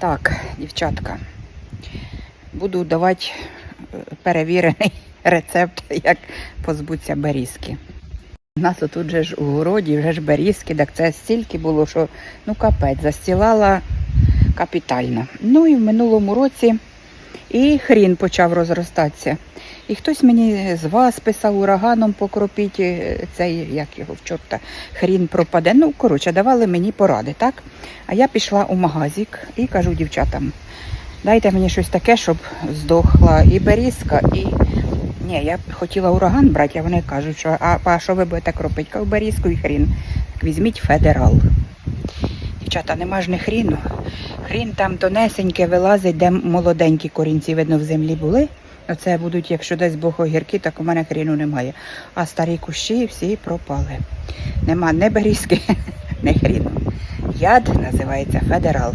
Так, дівчатка, буду давати е, перевірений рецепт, як позбутися берізки. У нас отут же ж у городі вже ж берізки, так це стільки було, що ну капець, застілала капітально. Ну і в минулому році і хрін почав розростатися. І хтось мені з вас писав ураганом покропіть е, цей, як його в чорта, хрін пропаде. Ну, коротше, давали мені поради, так? А я пішла у магазик і кажу дівчатам, дайте мені щось таке, щоб здохла і берізка, і. Ні, я хотіла ураган брати, а вони кажуть, що а, а що ви будете кропити? Берізку і хрін. Так візьміть федерал. Дівчата, нема ж не хріну. Хрін там тонесеньке вилазить, де молоденькі корінці, видно, в землі були. Оце будуть, якщо десь Бог огірки, так у мене хріну немає. А старі кущі всі пропали. Нема не берізки, не хріну. Яд називається федерал.